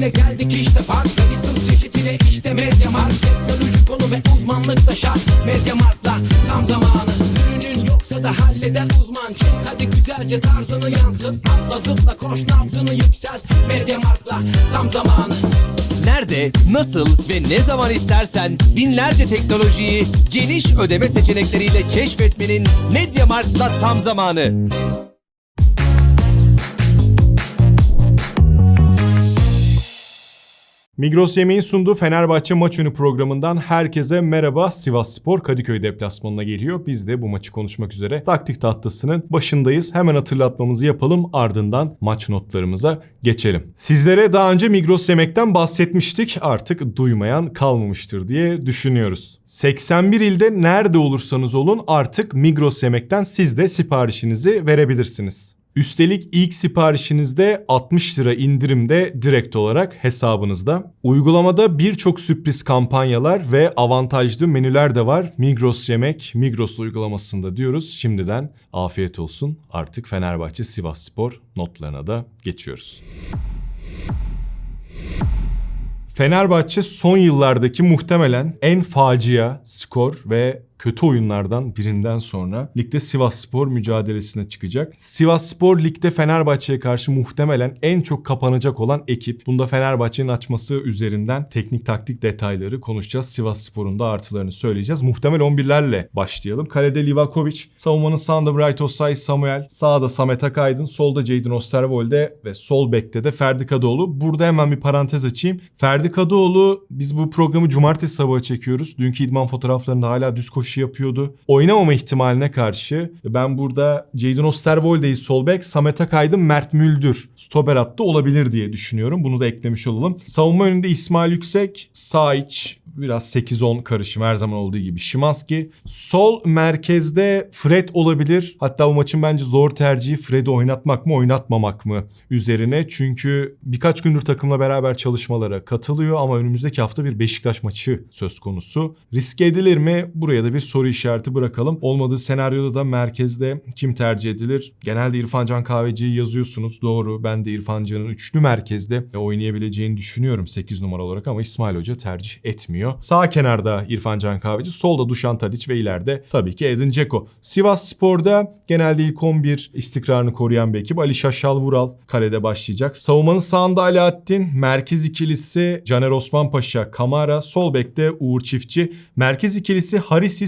ile geldik işte fark sayısız çeşit ile işte Mediamarkt Teknoloji konu ve uzmanlık da şart. Mediamarkt'la tam zamanı. Ürünün yoksa da halleder uzman. Çek hadi güzelce tarzını yansıt. Atla zıpla koş nabzını yükselt. Mediamarkt'la tam zamanı. Nerede, nasıl ve ne zaman istersen binlerce teknolojiyi geniş ödeme seçenekleriyle keşfetmenin Mediamarkt'ta tam zamanı. Migros Yemeğin sunduğu Fenerbahçe maç önü programından herkese merhaba. Sivas Spor Kadıköy deplasmanına geliyor. Biz de bu maçı konuşmak üzere taktik tahtasının başındayız. Hemen hatırlatmamızı yapalım ardından maç notlarımıza geçelim. Sizlere daha önce Migros Yemek'ten bahsetmiştik. Artık duymayan kalmamıştır diye düşünüyoruz. 81 ilde nerede olursanız olun artık Migros Yemek'ten siz de siparişinizi verebilirsiniz. Üstelik ilk siparişinizde 60 lira indirimde direkt olarak hesabınızda. Uygulamada birçok sürpriz kampanyalar ve avantajlı menüler de var. Migros Yemek, Migros uygulamasında diyoruz. Şimdiden afiyet olsun. Artık Fenerbahçe Sivas Spor notlarına da geçiyoruz. Fenerbahçe son yıllardaki muhtemelen en facia skor ve kötü oyunlardan birinden sonra ligde Sivas Spor mücadelesine çıkacak. Sivas Spor ligde Fenerbahçe'ye karşı muhtemelen en çok kapanacak olan ekip. Bunda Fenerbahçe'nin açması üzerinden teknik taktik detayları konuşacağız. Sivas Spor'un da artılarını söyleyeceğiz. Muhtemel 11'lerle başlayalım. Kalede Livakovic, savunmanın sağında Bright Osay Samuel, sağda Samet Akaydın, solda Jadon Osterwolde ve sol bekte de Ferdi Kadıoğlu. Burada hemen bir parantez açayım. Ferdi Kadıoğlu biz bu programı cumartesi sabahı çekiyoruz. Dünkü idman fotoğraflarında hala düz koşu yapıyordu. Oynamama ihtimaline karşı ben burada Jadon Osterwolde'yi sol bek, Samet Akaydın, Mert Müldür stoper hattı olabilir diye düşünüyorum. Bunu da eklemiş olalım. Savunma önünde İsmail Yüksek, Saiç, biraz 8-10 karışım her zaman olduğu gibi Şimanski. Sol merkezde Fred olabilir. Hatta bu maçın bence zor tercihi Fred'i oynatmak mı oynatmamak mı üzerine. Çünkü birkaç gündür takımla beraber çalışmalara katılıyor ama önümüzdeki hafta bir Beşiktaş maçı söz konusu. Riske edilir mi? Buraya da bir soru işareti bırakalım. Olmadığı senaryoda da merkezde kim tercih edilir? Genelde İrfan Can Kahveci'yi yazıyorsunuz. Doğru. Ben de İrfan Can'ın üçlü merkezde oynayabileceğini düşünüyorum 8 numara olarak ama İsmail Hoca tercih etmiyor. Sağ kenarda İrfan Can Kahveci, solda Dušan Tadić ve ileride tabii ki Edin Dzeko. Sivas Spor'da genelde ilk 11 istikrarını koruyan bir ekip. Ali Şaşal Vural kalede başlayacak. Savunmanın sağında Alaaddin, merkez ikilisi Caner Osman Paşa, Kamara, sol bekte Uğur Çiftçi, merkez ikilisi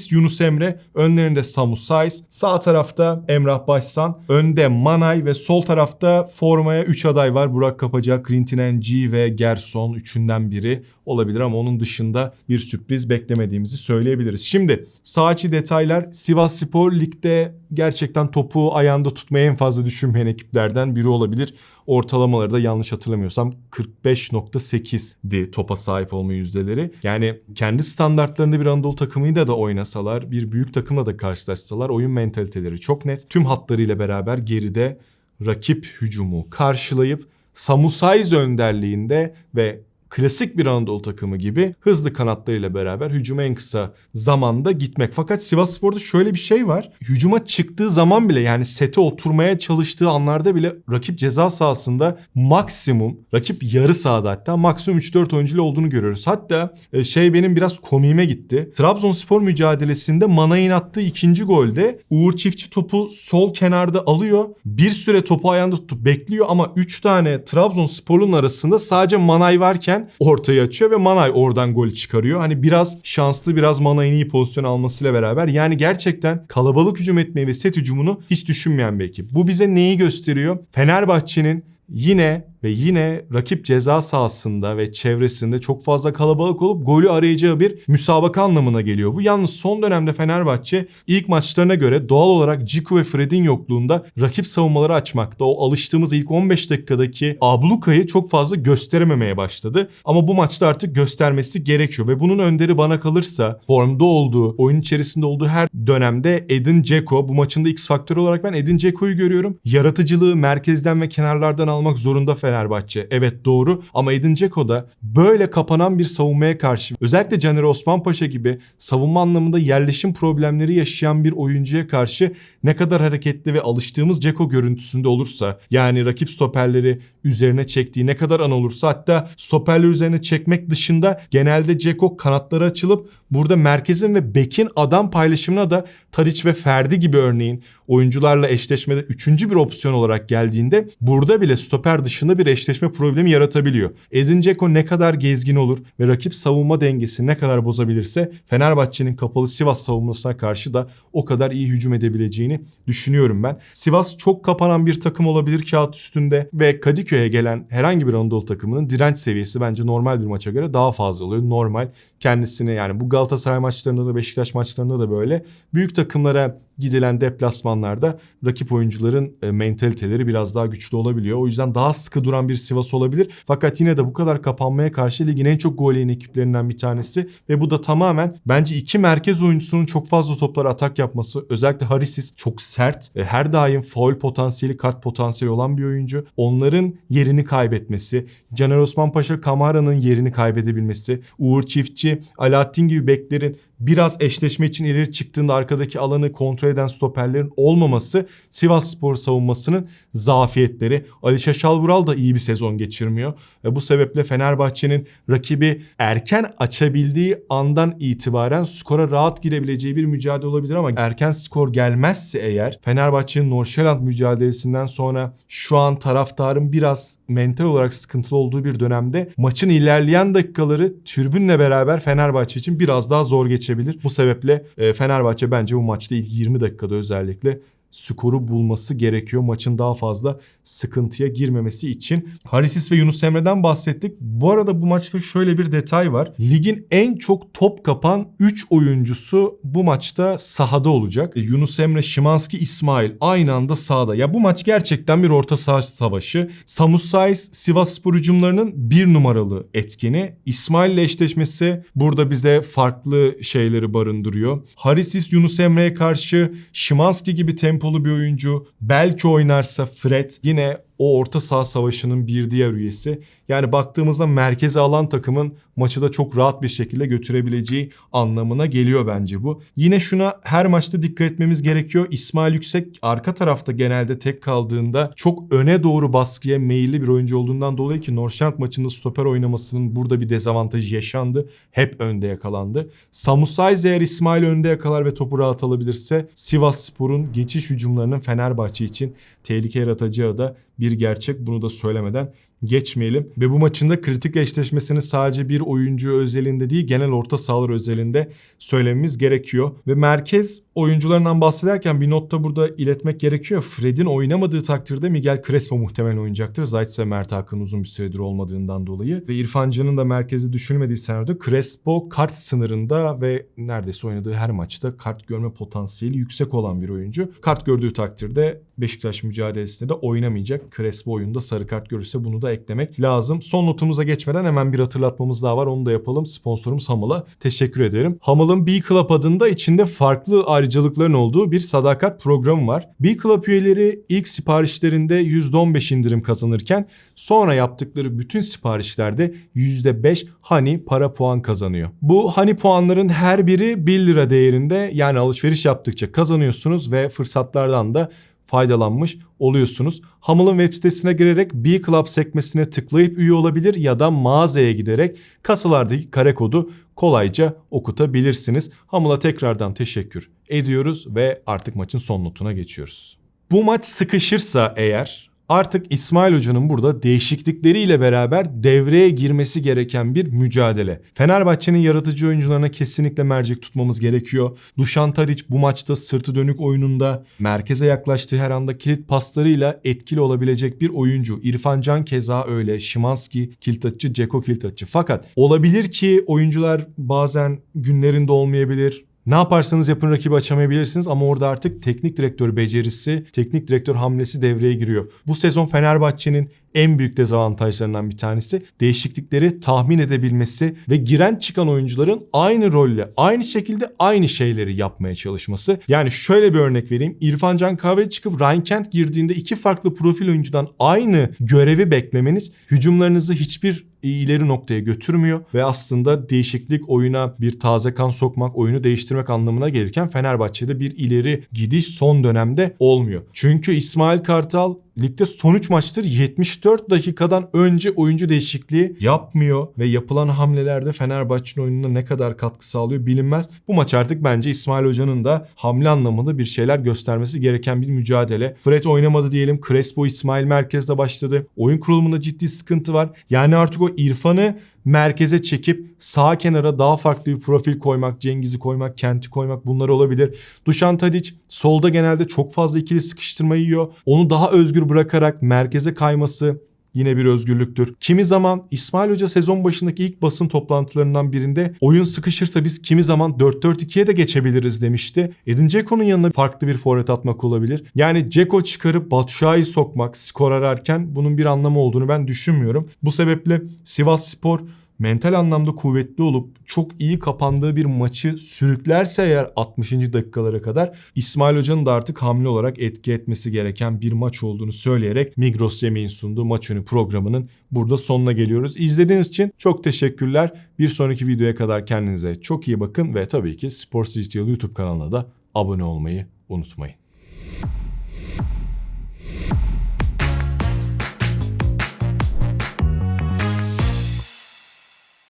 Harisis, Yunus Emre, önlerinde Samu Saiz, sağ tarafta Emrah Başsan, önde Manay ve sol tarafta formaya 3 aday var. Burak Kapacak, Quintin NG ve Gerson üçünden biri olabilir ama onun dışında bir sürpriz beklemediğimizi söyleyebiliriz. Şimdi sağ detaylar Sivas Spor Lig'de gerçekten topu ayağında tutmaya en fazla düşünmeyen ekiplerden biri olabilir. Ortalamaları da yanlış hatırlamıyorsam 45.8'di topa sahip olma yüzdeleri. Yani kendi standartlarında bir Anadolu takımıyla da oynasalar, bir büyük takımla da karşılaşsalar oyun mentaliteleri çok net. Tüm hatlarıyla beraber geride rakip hücumu karşılayıp Samu Saiz önderliğinde ve klasik bir Anadolu takımı gibi hızlı kanatlarıyla beraber hücuma en kısa zamanda gitmek. Fakat Sivas Spor'da şöyle bir şey var. Hücuma çıktığı zaman bile yani sete oturmaya çalıştığı anlarda bile rakip ceza sahasında maksimum rakip yarı sahada hatta maksimum 3-4 oyuncuyla olduğunu görüyoruz. Hatta e, şey benim biraz komiğime gitti. Trabzonspor mücadelesinde Manay'ın attığı ikinci golde Uğur Çiftçi topu sol kenarda alıyor. Bir süre topu ayağında tutup bekliyor ama 3 tane Trabzonspor'un arasında sadece Manay varken ortaya açıyor ve Manay oradan golü çıkarıyor. Hani biraz şanslı biraz Manay'ın iyi pozisyon almasıyla beraber yani gerçekten kalabalık hücum etmeyi ve set hücumunu hiç düşünmeyen bir ekip. Bu bize neyi gösteriyor? Fenerbahçe'nin yine ve yine rakip ceza sahasında ve çevresinde çok fazla kalabalık olup golü arayacağı bir müsabaka anlamına geliyor bu. Yalnız son dönemde Fenerbahçe ilk maçlarına göre doğal olarak Ciku ve Fred'in yokluğunda rakip savunmaları açmakta. O alıştığımız ilk 15 dakikadaki ablukayı çok fazla gösterememeye başladı. Ama bu maçta artık göstermesi gerekiyor ve bunun önderi bana kalırsa formda olduğu, oyun içerisinde olduğu her dönemde Edin Dzeko. Bu maçın da X faktörü olarak ben Edin Dzeko'yu görüyorum. Yaratıcılığı merkezden ve kenarlardan almak zorunda Fenerbahçe Fenerbahçe. Evet doğru ama Edin Dzeko da böyle kapanan bir savunmaya karşı özellikle Caner Osmanpaşa gibi savunma anlamında yerleşim problemleri yaşayan bir oyuncuya karşı ne kadar hareketli ve alıştığımız Dzeko görüntüsünde olursa yani rakip stoperleri üzerine çektiği ne kadar an olursa hatta stoperler üzerine çekmek dışında genelde Dzeko kanatları açılıp burada merkezin ve bekin adam paylaşımına da Tadic ve Ferdi gibi örneğin oyuncularla eşleşmede üçüncü bir opsiyon olarak geldiğinde burada bile stoper dışında bir eşleşme problemi yaratabiliyor. Edin Dzeko ne kadar gezgin olur ve rakip savunma dengesini ne kadar bozabilirse Fenerbahçe'nin kapalı Sivas savunmasına karşı da o kadar iyi hücum edebileceğini düşünüyorum ben. Sivas çok kapanan bir takım olabilir kağıt üstünde ve Kadıköy'e gelen herhangi bir Anadolu takımının direnç seviyesi bence normal bir maça göre daha fazla oluyor. Normal kendisini yani bu Galatasaray maçlarında da Beşiktaş maçlarında da böyle büyük takımlara gidilen deplasmanlarda rakip oyuncuların e, mentaliteleri biraz daha güçlü olabiliyor. O yüzden daha sıkı duran bir Sivas olabilir. Fakat yine de bu kadar kapanmaya karşı ligin en çok gol yiyen ekiplerinden bir tanesi ve bu da tamamen bence iki merkez oyuncusunun çok fazla toplara atak yapması. Özellikle Harisis çok sert, e, her daim faul potansiyeli, kart potansiyeli olan bir oyuncu. Onların yerini kaybetmesi, Caner Osman Paşa Kamara'nın yerini kaybedebilmesi, Uğur Çiftçi, Alaaddin gibi beklerin biraz eşleşme için ileri çıktığında arkadaki alanı kontrol eden stoperlerin olmaması Sivas Spor savunmasının zafiyetleri. Ali Şaşal Vural da iyi bir sezon geçirmiyor. Ve bu sebeple Fenerbahçe'nin rakibi erken açabildiği andan itibaren skora rahat girebileceği bir mücadele olabilir ama erken skor gelmezse eğer Fenerbahçe'nin Norşeland mücadelesinden sonra şu an taraftarın biraz mental olarak sıkıntılı olduğu bir dönemde maçın ilerleyen dakikaları türbünle beraber Fenerbahçe için biraz daha zor geçebilir. Bu sebeple e, Fenerbahçe bence bu maçta ilk 20 dakikada özellikle skoru bulması gerekiyor. Maçın daha fazla sıkıntıya girmemesi için. Harisis ve Yunus Emre'den bahsettik. Bu arada bu maçta şöyle bir detay var. Ligin en çok top kapan 3 oyuncusu bu maçta sahada olacak. Yunus Emre, Şimanski, İsmail aynı anda sahada. Ya bu maç gerçekten bir orta saha savaşı. Samus Saiz Sivas Spor hücumlarının bir numaralı etkeni. İsmail ile eşleşmesi burada bize farklı şeyleri barındırıyor. Harisis Yunus Emre'ye karşı Şimanski gibi tempolu bir oyuncu. Belki oynarsa Fred yine o orta saha savaşının bir diğer üyesi. Yani baktığımızda merkeze alan takımın maçı da çok rahat bir şekilde götürebileceği anlamına geliyor bence bu. Yine şuna her maçta dikkat etmemiz gerekiyor. İsmail Yüksek arka tarafta genelde tek kaldığında çok öne doğru baskıya meyilli bir oyuncu olduğundan dolayı ki Norşant maçında stoper oynamasının burada bir dezavantajı yaşandı. Hep önde yakalandı. Samusay eğer İsmail önde yakalar ve topu rahat alabilirse Sivas Spor'un geçiş hücumlarının Fenerbahçe için tehlike yaratacağı da bir gerçek. Bunu da söylemeden geçmeyelim. Ve bu maçın da kritik eşleşmesini sadece bir oyuncu özelinde değil genel orta sahalar özelinde söylememiz gerekiyor. Ve merkez oyuncularından bahsederken bir notta burada iletmek gerekiyor. Fred'in oynamadığı takdirde Miguel Crespo muhtemelen oynayacaktır. Zayt ve Mert Hakan uzun bir süredir olmadığından dolayı. Ve İrfan Can'ın da merkezi düşünülmediği senaryoda Crespo kart sınırında ve neredeyse oynadığı her maçta kart görme potansiyeli yüksek olan bir oyuncu. Kart gördüğü takdirde Beşiktaş mücadelesinde de oynamayacak. Crespo oyunda sarı kart görürse bunu da eklemek lazım. Son notumuza geçmeden hemen bir hatırlatmamız daha var. Onu da yapalım. Sponsorumuz Hamal'a teşekkür ederim. Hamal'ın B Club adında içinde farklı ayrıcalıkların olduğu bir sadakat programı var. B Club üyeleri ilk siparişlerinde %15 indirim kazanırken sonra yaptıkları bütün siparişlerde %5 hani para puan kazanıyor. Bu hani puanların her biri 1 lira değerinde yani alışveriş yaptıkça kazanıyorsunuz ve fırsatlardan da faydalanmış oluyorsunuz. Hamal'ın web sitesine girerek B Club sekmesine tıklayıp üye olabilir ya da mağazaya giderek kasalardaki kare kodu kolayca okutabilirsiniz. Hamal'a tekrardan teşekkür ediyoruz ve artık maçın son notuna geçiyoruz. Bu maç sıkışırsa eğer Artık İsmail Hoca'nın burada değişiklikleriyle beraber devreye girmesi gereken bir mücadele. Fenerbahçe'nin yaratıcı oyuncularına kesinlikle mercek tutmamız gerekiyor. Dušan Tadić bu maçta sırtı dönük oyununda merkeze yaklaştığı her anda kilit paslarıyla etkili olabilecek bir oyuncu. İrfan Can keza öyle. Şimanski kilit atıcı, Ceko kilit atıcı. Fakat olabilir ki oyuncular bazen günlerinde olmayabilir. Ne yaparsanız yapın rakibi açamayabilirsiniz ama orada artık teknik direktör becerisi, teknik direktör hamlesi devreye giriyor. Bu sezon Fenerbahçe'nin en büyük dezavantajlarından bir tanesi. Değişiklikleri tahmin edebilmesi ve giren çıkan oyuncuların aynı rolle, aynı şekilde aynı şeyleri yapmaya çalışması. Yani şöyle bir örnek vereyim. İrfan Can Kahve çıkıp Ryan Kent girdiğinde iki farklı profil oyuncudan aynı görevi beklemeniz hücumlarınızı hiçbir ileri noktaya götürmüyor ve aslında değişiklik oyuna bir taze kan sokmak, oyunu değiştirmek anlamına gelirken Fenerbahçe'de bir ileri gidiş son dönemde olmuyor. Çünkü İsmail Kartal ligde son 3 maçtır 74 dakikadan önce oyuncu değişikliği yapmıyor ve yapılan hamlelerde Fenerbahçe'nin oyununa ne kadar katkı sağlıyor bilinmez. Bu maç artık bence İsmail Hoca'nın da hamle anlamında bir şeyler göstermesi gereken bir mücadele. Fred oynamadı diyelim. Crespo İsmail merkezde başladı. Oyun kurulumunda ciddi sıkıntı var. Yani artık o İrfan'ı merkeze çekip sağ kenara daha farklı bir profil koymak, Cengiz'i koymak, Kent'i koymak bunlar olabilir. Dušan Tadić solda genelde çok fazla ikili sıkıştırma yiyor. Onu daha özgür bırakarak merkeze kayması Yine bir özgürlüktür. Kimi zaman İsmail Hoca sezon başındaki ilk basın toplantılarından birinde oyun sıkışırsa biz kimi zaman 4-4-2'ye de geçebiliriz demişti. Edin Dzeko'nun yanına farklı bir forvet atmak olabilir. Yani Dzeko çıkarıp Batshuayi sokmak skor ararken bunun bir anlamı olduğunu ben düşünmüyorum. Bu sebeple Sivas Spor mental anlamda kuvvetli olup çok iyi kapandığı bir maçı sürüklerse eğer 60. dakikalara kadar İsmail Hoca'nın da artık hamle olarak etki etmesi gereken bir maç olduğunu söyleyerek Migros Yemeğin sunduğu maç önü programının burada sonuna geliyoruz. İzlediğiniz için çok teşekkürler. Bir sonraki videoya kadar kendinize çok iyi bakın ve tabii ki Sports Digital YouTube kanalına da abone olmayı unutmayın.